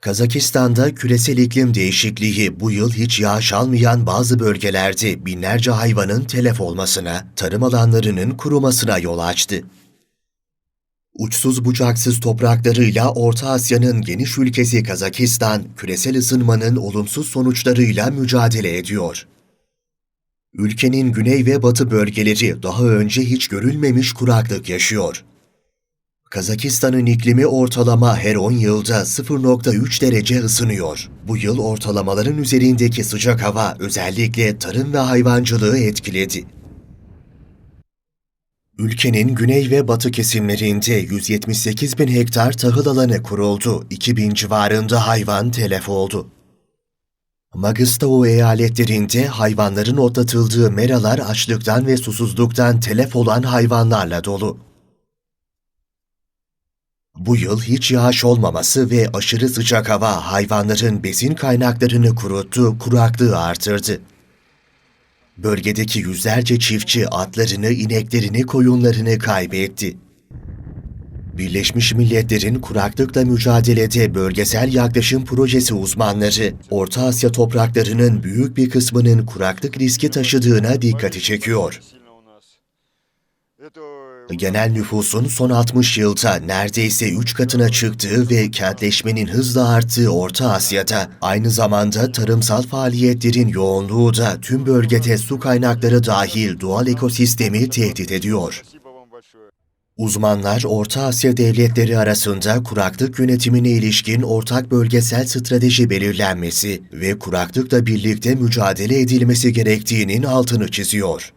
Kazakistan'da küresel iklim değişikliği bu yıl hiç yağış almayan bazı bölgelerde binlerce hayvanın telef olmasına, tarım alanlarının kurumasına yol açtı. Uçsuz bucaksız topraklarıyla Orta Asya'nın geniş ülkesi Kazakistan, küresel ısınmanın olumsuz sonuçlarıyla mücadele ediyor. Ülkenin güney ve batı bölgeleri daha önce hiç görülmemiş kuraklık yaşıyor. Kazakistan'ın iklimi ortalama her 10 yılda 0.3 derece ısınıyor. Bu yıl ortalamaların üzerindeki sıcak hava özellikle tarım ve hayvancılığı etkiledi. Ülkenin güney ve batı kesimlerinde 178 bin hektar tahıl alanı kuruldu, 2000 civarında hayvan telef oldu. Mangistau eyaletlerinde hayvanların otlatıldığı meralar açlıktan ve susuzluktan telef olan hayvanlarla dolu. Bu yıl hiç yağış olmaması ve aşırı sıcak hava hayvanların besin kaynaklarını kuruttu, kuraklığı artırdı. Bölgedeki yüzlerce çiftçi atlarını, ineklerini, koyunlarını kaybetti. Birleşmiş Milletler'in kuraklıkla mücadelede bölgesel yaklaşım projesi uzmanları, Orta Asya topraklarının büyük bir kısmının kuraklık riski taşıdığına dikkati çekiyor. Genel nüfusun son 60 yılda neredeyse 3 katına çıktığı ve kentleşmenin hızla arttığı Orta Asya'da aynı zamanda tarımsal faaliyetlerin yoğunluğu da tüm bölgede su kaynakları dahil doğal ekosistemi tehdit ediyor. Uzmanlar Orta Asya devletleri arasında kuraklık yönetimine ilişkin ortak bölgesel strateji belirlenmesi ve kuraklıkla birlikte mücadele edilmesi gerektiğinin altını çiziyor.